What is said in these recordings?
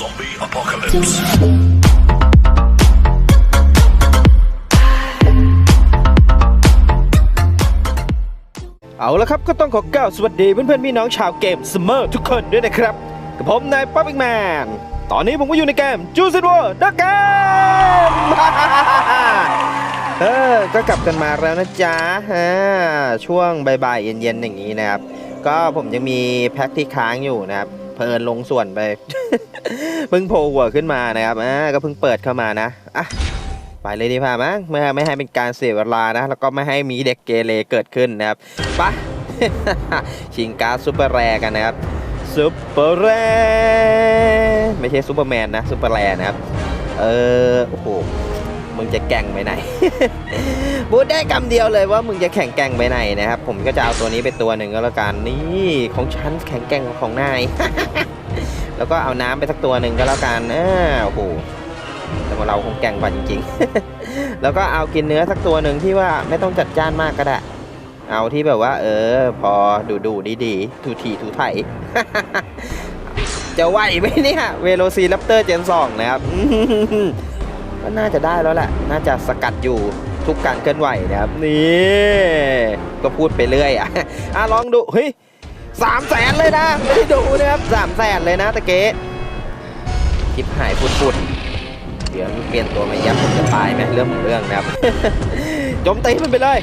Zombie apocalypse. เอาละครับก็ต้องขอกล่าวสวัสดีเพื่อนๆพี่น้องชาวเกมสเมอร์ทุกคนด้วยนะครับ กับผมนายป๊อปปิ้งแมน ตอนนี้ผมก็อยู่ในเกมจูซิ w ว r ร์ดักเกมเออก็กลับกันมาแล้วนะจ๊ะอ่าช่วงบ่ายๆเย็นๆอย่างนี้นะครับ ก็ผมยังมีแพ็คที่ค้างอยู่นะครับ เพลินลงส่วนไป เพิ่งโผล่หัวขึ้นมานะครับอ่าก็เพิ่งเปิดเข้ามานะอะไปเลยดีกว่ามั้งไม่ให้ไม่ให้เป็นการเสียเวลานะ แล้วก็ไม่ให้มีเด็กเกเรเกิดขึ้นนะครับไปชิงการ์ดซูเปอร์แรกันนะครับซูเปอร์แรไม่ใช่ซูเปอร์แมนนะซูเปอร์แรนะครับ เออโอ้โห มึงจะแก่งไปไหนพูดได้คำเดียวเลยว่ามึงจะแข่งแก่งไปไหนนะครับ ผมก็จะเอาตัวนี้ไปตัวหนึ่งก็แล้วกันนี่ของฉันแข่งแก่งของนาย แล้วก็เอาน้ำไปสักตัวหนึ่งก็แล้วกันอ่าโอ้โหแต่ว่าเราคงแก่งกว่าจริงๆ แล้วก็เอากินเนื้อสักตัวหนึ่งที่ว่าไม่ต้องจัดจ้านมากก็ได้ เอาที่แบบว่า เออ พอดูดูดีดีๆทูทีทูไถจะไหวไหมเนี่ยเวโรซีรัปเตอร์เจนสองนะครับ ก็น่าจะได้แล้วแหละ น่าจะสกัดอยู่ทุกการเคลื่อนไหวนะครับ นี่ ก็พูดไปเรื่อยอะอะลองดู เฮ้ยสามแสนเลยนะ ไม่ได้ดูนะครับสามแสนเลยนะตะเก๊คลิปหายฟุดฟุดๆเดี๋ยวเปลี่ยนตัวมายับผมจะตายไหมเรื่องของเรื่องนะครับจมตีมันไปเลย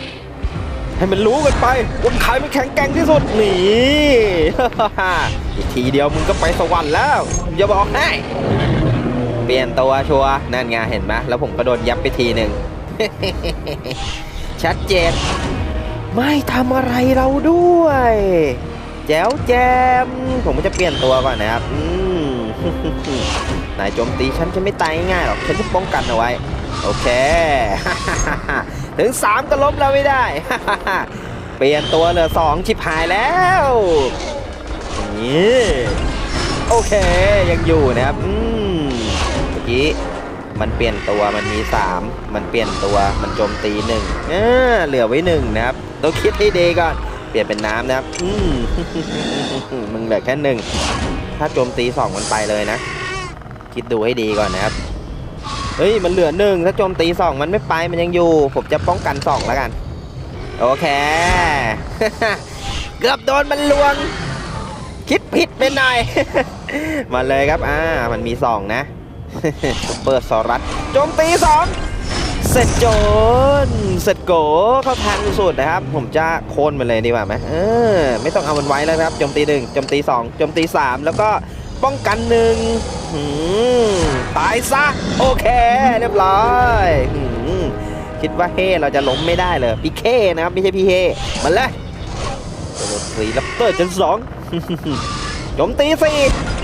ให้มันรู้กันไปว่าใครมันแข็งแกร่งที่สุดนี่อีกทีเดียวมึงก็ไปสวรรค์แล้วอย่าบอกให้ เปลี่ยนตัวชัวนั่นไงเห็นไหมแล้วผมก็โดนยับไปทีหนึ่งชัดเจนไม่ทำอะไรเราด้วย แจ๋วแจม ผมก็จะเปลี่ยนตัวก่อนนะครับอืมนายโจมตีฉันจะไม่ตายง่ายหรอก ฉันจะป้องกันเอาไว้ โอเค ถึง 3 ก็ล้มเราไม่ได้ เปลี่ยนตัวเหลือ 2 ชิบหายแล้วนี่โอเคยังอยู่นะครับอืม กี้ มันเปลี่ยนตัวมันมี 3 มันเปลี่ยนตัวมันโจมตีหนึ่งเออเหลือไว้หนึ่งนะครับต้องคิดให้ดีก่อน เปลี่ยนเป็นน้ำนะครับ อืมมึงเหลือแค่หนึ่งถ้าโจมตีสองมันไปเลยนะ คิดดูให้ดีก่อนนะครับเฮ้ยมันเหลือหนึ่งถ้าโจมตีสองมันไม่ไปมันยังอยู่ ผมจะป้องกันสองแล้วกัน โอเค เกือบโดนมันลวง คิดผิดไปหน่อย มาเลยครับอ่ามันมีสองนะ ซุปเปอร์ซอรัสโจมตีสองเสร็จโจนเสร็จโกเข้าทางสุดนะครับ ผมจะโค่นมันเลยดีกว่าไหมเออไม่ต้องเอามันไว้แล้วครับโจมตีหนึ่งโจมตีสองโจมตีสามแล้วก็ป้องกันหนึ่งตายซะ โอเค เรียบร้อยคิดว่าเฮเราจะล้มไม่ได้เลยพี่เคนะครับ ไม่ใช่พี่เฮมันเลยโดนสีลัปเตอร์จนสอง จมตีสี่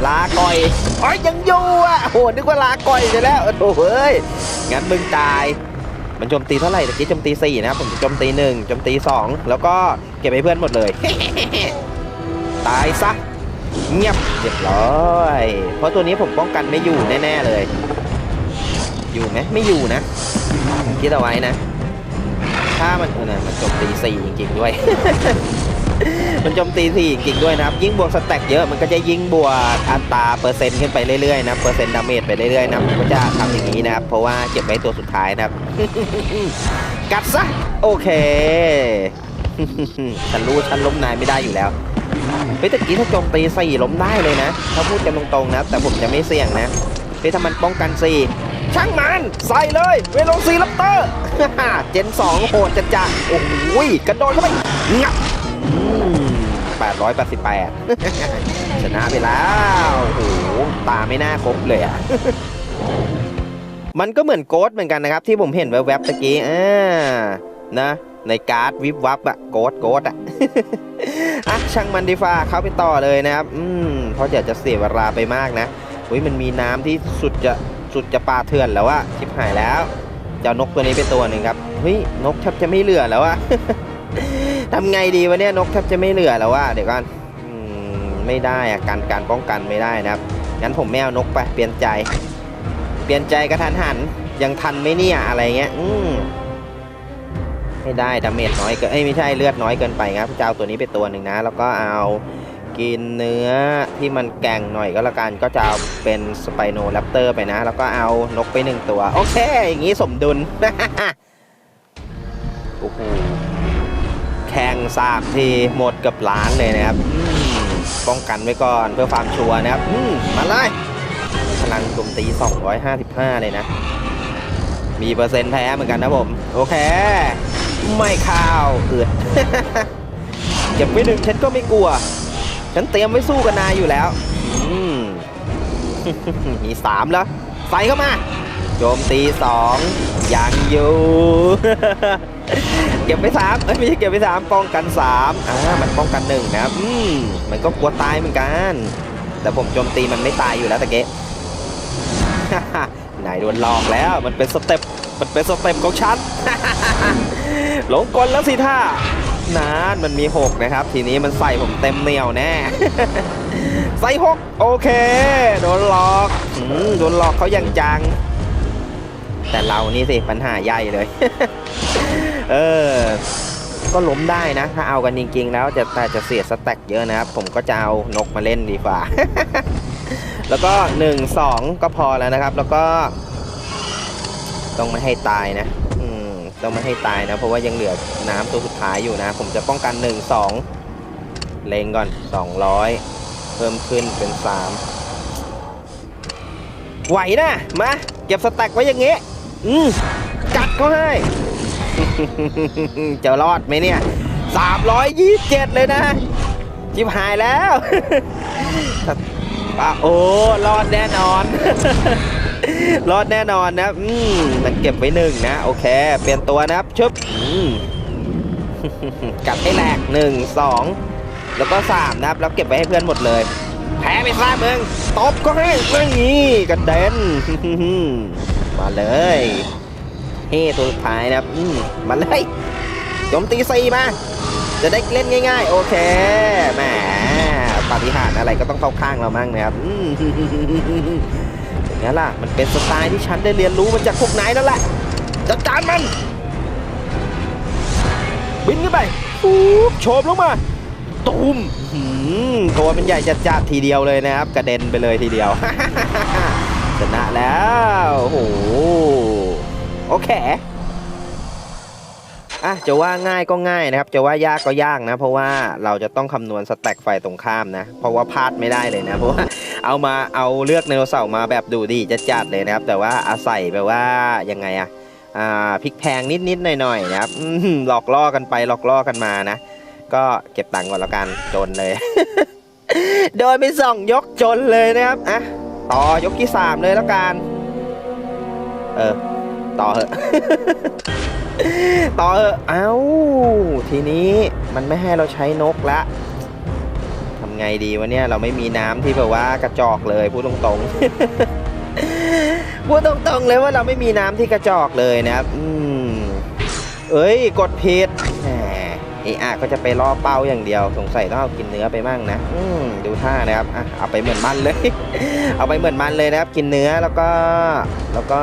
ลาก่อยอ๋อยังอยู่อะโหนึกว่าลาก่อยไปแล้วโอ้โหเฮ้ยงั้นมึงตายมันโจมตีเท่าไหร่ตะกี้โจมตีสี่นะครับผมโจมตีหนึ่งโจมตีสองแล้วก็เก็บให้เพื่อนหมดเลย ตายซะเงียบเรียบร้อยเพราะตัวนี้ผมป้องกันไม่อยู่แน่ ๆเลย อยู่ไหมไม่อยู่นะคิดเอาไว้นะ ถ้ามันเออนะมันโจมตีสี่จริงๆด้วย มันโจมตีสี่จริงด้วยนะครับ ยิ่งบวกสแต็กเยอะมันก็จะยิ่งบวกอัตราเปอร์เซ็นต์ขึ้นไปเรื่อยๆนะเปอร์เซ็นต์ดาเมจไปเรื่อยๆนะผมก็จะทำอย่างนี้นะครับ เพราะว่าเก็บไว้ตัวสุดท้ายนะครับ กัดซะโอเคฉันรู้ฉันล้มนายไม่ได้อยู่แล้วเฮ้ยต่กี้ถ้าโจมตีสี่ล้มได้เลยนะถ้าพูดกันตรงๆนะแต่ผมจะไม่เสี่ยงนะเฮ้ยถ้ามันป้องกันสี่ช่างมัน ใส่เลย เวโลซีลัปเตอร์เจนสองโหดจัดจ้ะโอ้โหกระโดดเข้าไปงับ แปดร้อยแปดสิบแปดชนะไปแล้วโอ้โหตาไม่น่าครบเลยอะมันก็เหมือนโกดเหมือนกันนะครับ ที่ผมเห็นแวบๆตะกี้อ่านะในการ์ดวิบวับอะโกดโกดอะอะช่างมันดีฟ้าเข้าไปต่อเลยนะครับอืมเพราะอยากจะเสียเวลาไปมากนะอุ้ยมันมีน้ำที่สุดจะสุดจะปลาเถื่อนแล้วอะชิบหายแล้วจะเอานกตัวนี้ไปตัวหนึ่งครับเฮ้ยนกแทบจะไม่เหลือแล้วอะ ทำไงดีวะเนี่ยนกแทบจะไม่เหลือแล้วว่าเดี๋ยวก่อนไม่ได้อะการการป้องกันไม่ได้นะครับงั้นผมไม่เอานกไปเปลี่ยนใจ เปลี่ยนใจกระทันหันยังทันไหมเนี่ยอะไรเงี้ยอืมไม่ได้ดาเมจน้อยเกินเอ้ยไม่ใช่เลือดน้อยเกินไปครับจะเอาตัวนี้ไปตัวหนึ่งนะ แล้วก็เอากินเนื้อที่มันแก่งหน่อยก็แล้วกันก็จะเอาเป็นสไปโนแรปเตอร์ไปนะ แล้วก็เอานกไปหนึ่งตัว โอเค อย่างนี้สมดุลโอ้โห แข่งสามทีหมดเกับล้านเลยนะครับป้องกันไว้ก่อนเพื่อความชัวร์นะครับมมาเลยพลังโจมตี 255 เลยนะ มีเปอร์เซ็นต์แพ้เหมือนกันนะผม โอเค ไม่ข้าวเอืดเก็บไว้หนึ่งฉันก็ไม่กลัว ฉันเตรียมไว้สู้กับนายอยู่แล้วมีสามแล้วใส่เข้ามา โจมตีสองยังอยู่ เก็บไปสามไม่ใช่เก็บไปสามป้องกันสามอ่ามันป้องกันหนึ่งนะครับอืมมันก็กลัวตายเหมือนกัน แต่ผมโจมตีมันไม่ตายอยู่แล้วตะเกะนายโดนหลอกแล้วมันเป็นสเต็ปมันเป็นสเต็ปของฉันหลงกลแล้วสิท่านานมันมีหกนะครับ ทีนี้มันใส่ผมเต็มเหนียวแน่ใส่หกโอเค โดนหลอกอืมโดนหลอกเขาอย่างจัง แต่เรานี่สิปัญหาใหญ่เลย เออ ก็ล้มได้นะ ถ้าเอากันจริง ๆ แล้วจะแต่จะเสียสแต็กเยอะนะครับ ผมก็จะเอานกมาเล่นดีกว่า แล้วก็ 1 2 ก็พอแล้วนะครับ แล้วก็ ต้องไม่ให้ตายนะอืมต้องไม่ให้ตายนะ เพราะว่ายังเหลือน้ำตัวสุดท้ายอยู่นะ ผมจะป้องกัน 1 2 เลงก่อน 200 เพิ่มขึ้นเป็น 3 ไหวนะ มา เก็บสแต็กไว้อย่างงี้อืมกัดเขาให้ จะรอดไหมเนี่ย327เลยนะจิบหายแล้วอะโอ้รอดแน่นอน รอดแน่นอนนะอืมมันเก็บไว้หนึ่งนะ โอเค เปลี่ยนตัวนะครับชึบอืมกัดให้แหลกหนึ่งสองแล้วก็สามนะครับ แล้วเก็บไว้ให้เพื่อนหมดเลย แพ้ไปซะมึงตบก็ให้ไม่งี้กระเด็นมาเลย เฮ้ตัวสุดท้ายนะครับอืมมาเลยโจมตีซีมา จะได้เล่นง่าย ๆ โอเคแหมปาฏิหาริย์อะไรก็ต้องเข้าข้างเรามั่งนะครับอืมอย่างนั้นล่ะ มันเป็นสไตล์ที่ฉันได้เรียนรู้มาจากพวกนายนั่นแหละจัดการมัน บินขึ้นไปปุ๊บโฉบลงมาตูมหืมตัวมันใหญ่จัดจัดๆทีเดียวเลยนะครับ กระเด็นไปเลยทีเดียวชนะแล้วโอ้โห โอเคอะจะว่าง่ายก็ง่ายนะครับ จะว่ายากก็ยากนะ เพราะว่าเราจะต้องคำนวณสแต็กไฟตรงข้ามนะ เพราะว่าพลาดไม่ได้เลยนะ เพราะว่าเอามาเอาเลือกไดโนเสาร์มาแบบดูดีจะจัดๆเลยนะครับ แต่ว่าอาศัยแบบว่ายังไงอะอ่าพลิกแพงนิดๆหน่อยๆนะครับหลอกล่อกันไปหลอกล่อกันมานะ ก็เก็บตังค์ก่อนแล้วกันจนเลย โดยไปส่องยกจนเลยนะครับอะต่อยกที่สามเลยแล้วกัน เออ ต่อเหอะ ต่อเหอะเอ้า ทีนี้มันไม่ให้เราใช้นกละทำไงดีวะเนี่ย เราไม่มีน้ำที่แบบว่ากระจอกเลยพูดตรงๆ พูดตรงๆเลยว่าเราไม่มีน้ำที่กระจอกเลยนะครับ อืม เอ้ย กดผิด เอะอก็จะไปล่อเป้าอย่างเดียว สงสัยต้องเอากินเนื้อไปมั่งนะอืมดูท่านะครับอะเอาไปเหมือนมันเลย เอาไปเหมือนมันเลยนะครับ กินเนื้อแล้วก็แล้วก็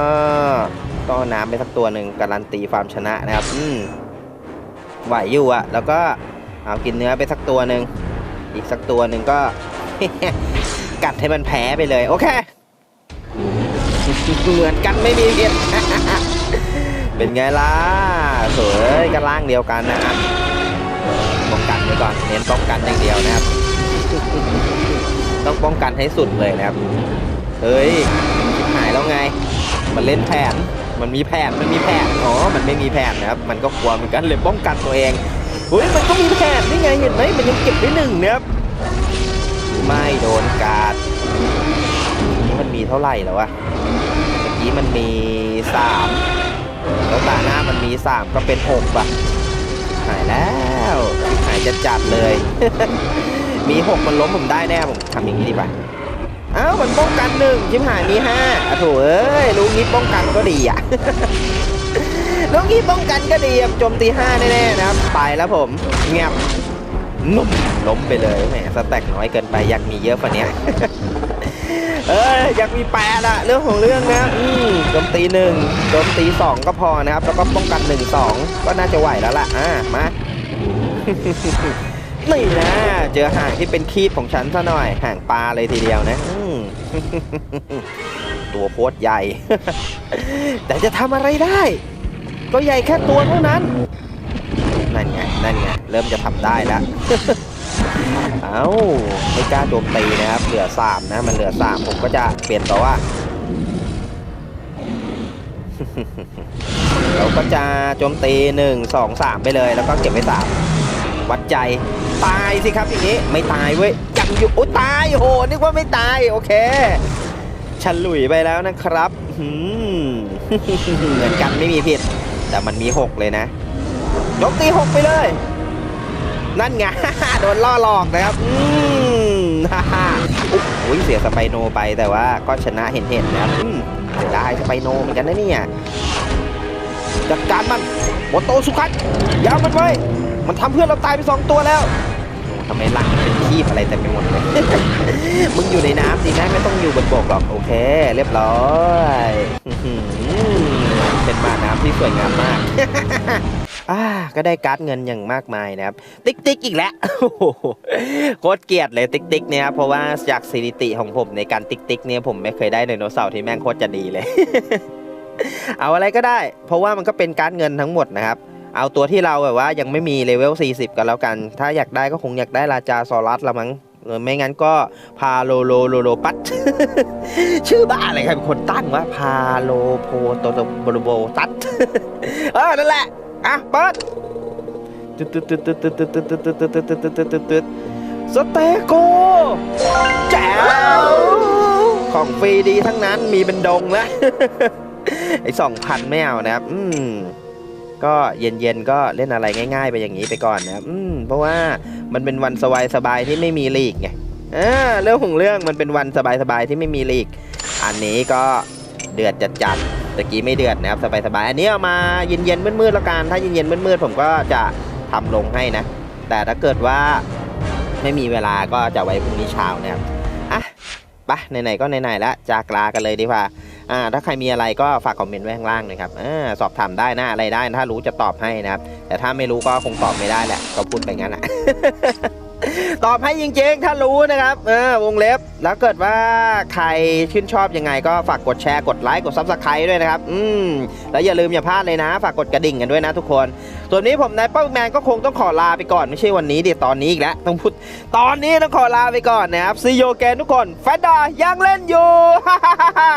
ต้องเอาน้ำไปสักตัวหนึ่งการันตีความชนะนะครับ อืมไหวอยู่อะแล้วก็เอากินเนื้อไปสักตัวหนึ่งอีกสักตัวหนึ่งก็ กัดให้มันแพ้ไปเลย โอเคเหมือนกันไม่มีผิดเป็นไงล่ะสวยกันล่างเดียวกันนะอะป้อง ก่อนเน้นป้องกันอย่างเดียวนะครับ ต้องป้องกันให้สุดเลยนะครับ เฮ้ยหายแล้วไง มันเล่นแผน มันมีแผน มันมีแผน อ๋อ มันไม่มีแผนนะครับ มันก็กลัวเหมือนกันเลยป้องกันตัวเองเฮ้ย มันก็มีแผนนี่ไงเห็นไหมมันยังเก็บได้หนึ่งนะครับไม่โดนการดนี่มันมีเท่าไหร่แล้ววะเมื่อกี้มันมีสามแล้วตาหน้ามันมีสามก็เป็นหกป่ะ หายแล้วหายจะจัดเลย มีหกมันล้มผมได้แน่ผมทำอย่างนี้ดีป่ะอ้าวมันป้องกันหนึ่งชิมหายมีห้าอะโถเอ้ยลูกนี้ป้องกันก็ดีอะลูกนี้ป้องกันก็ดีอะโจมตีห้าแน่ๆนะครับไปแล้วผมเงียบนุ่มล้มไปเลยแหมสแต็กน้อยเกินไปอยากมีเยอะกว่านี้ เอ้ยอยากมีแปดอะเรื่องของเรื่องนะอืมโจมตีหนึ่งโจมตีสองก็พอนะครับ แล้วก็ป้องกันหนึ่งสองก็น่าจะไหวแล้วล่ะอ่ามานี่นะเจอห่างที่เป็นคีบของฉันซะหน่อยห่างปลาเลยทีเดียวนะอืมตัวโพดใหญ่ แต่จะทำอะไรได้ ก็ใหญ่แค่ตัวเท่านั้น นั่นไงนั่นไงเริ่มจะทำได้แล้ว เอ้าไม่กล้าโจมตีนะครับ เหลือสามนะ มันเหลือสามผมก็จะเปลี่ยนตัวว่า เราก็จะโจมตีหนึ่งสองสามไปเลย แล้วก็เก็บไว้สามวัดใจ ตายสิครับอย่างนี้ ไม่ตายเว้ยยังอยู่โอ้ตายโหนึกว่าไม่ตาย โอเคฉลุยไปแล้วนะครับเหมือนกันไม่มีผิด แต่มันมี6เลยนะยกตี6ไปเลย นั่นไงโดนล่อหลอกนะครับอืมฮ่าฮ่าโอ้ยเสียสไปโนไปแต่ว่าก็ชนะเห็นเห็นๆนะครับอืมเสียดายสไปโนเหมือนกันนะเนี่ยจัดการมันโมโตสุคัตยาวมันไว้ มันทำเพื่อนเราตายไปสองตัวแล้วทำไมหลังเป็นขี้อะไรแต่ไม่หมดเลย มึงอยู่ในน้ำสินะไม่ต้องอยู่บนบกหรอกโอเค เรียบร้อย เป็นหมาน้ำที่สวยงามมาก อ่าก็ได้การ์ดเงินอย่างมากมายนะครับ ติ๊กติ๊กอีกแล้วโคตรเกลียดเลยติ๊กติ๊กเนี่ยเพราะว่าจากสถิติของผมในการติ๊กติ๊กเนี่ยผมไม่เคยได้ไดโนเสาร์ที่แม่งโคตรจะดีเลย เอาอะไรก็ได้ เพราะว่ามันก็เป็นการ์ดเงินทั้งหมดนะครับ เอาตัวที่เราแบบว่ายังไม่มีเลเวล 40 กันแล้วกัน ถ้าอยากได้ก็คงอยากได้ราจาซอรัสละมั้งหรือไม่งั้นก็พาโลโลโลโลปัตชื่อบ้าอะไรครเป็นคนตั้งวะพาโลโพโตโตโบโบตัดเออนั่นแหละ อะเปิดตึ๊ดตึ๊ดตึ๊ดตึ๊ดตึ๊ดตึ๊ดตึ๊ดตึ๊ดตึ๊ดตึ๊ดตึ๊ดตึ๊ดตึ๊ดตึ๊ดสเตโกแจ๋วของฟรีดีทั้งนั้นมีเป็นดงนะไอ้สองพันไม่เอานะครับ อืมก็เย็นๆก็เล่นอะไรง่าย ๆ ไปอย่างนี้ไปก่อนนะครับอืมเพราะว่ามันเป็นวันสบายๆที่ไม่มีลีกไงอ่าเรื่องของเรื่องมันเป็นวันสบายๆที่ไม่มีลีก อันนี้ก็เดือดจัดๆ ตะกี้ไม่เดือดนะครับสบายๆอันนี้เอามาเย็นๆมืดๆแล้วกันถ้าเย็นๆมืดๆผมก็จะทำลงให้นะ แต่ถ้าเกิดว่าไม่มีเวลาก็จะไว้พรุ่งนี้เช้านะครับอะไปไหนๆก็ไหนๆแล้วจากลากันเลยดีกว่าอ่า ถ้าใครมีอะไรก็ฝากคอมเมนต์ไว้ข้างล่างนะครับอ่าสอบถามได้นะอะไรได้ถ้ารู้จะตอบให้นะครับ แต่ถ้าไม่รู้ก็คงตอบไม่ได้แหละก็พูดไปงั้นแหละ ตอบให้จริงๆ ถ้ารู้นะครับ เออ วงเล็บ แล้วเกิดว่าใครชื่นชอบยังไงก็ฝากกดแชร์ กดไลค์ กดซับสไครต์ด้วยนะครับ อืม แล้วอย่าลืมอย่าพลาดเลยนะ ฝากกดกระดิ่งกันด้วยนะทุกคน ส่วนนี้ผมนายเป้าแมนก็คงต้องขอลาไปก่อน ไม่ใช่วันนี้เดี๋ยวตอนนี้อีกแล้ว ต้องพูด ตอนนี้ต้องขอลาไปก่อนนะครับซีโยแกนทุกคนแฟนดายังเล่นอยู่ฮ่าฮ่าฮ่า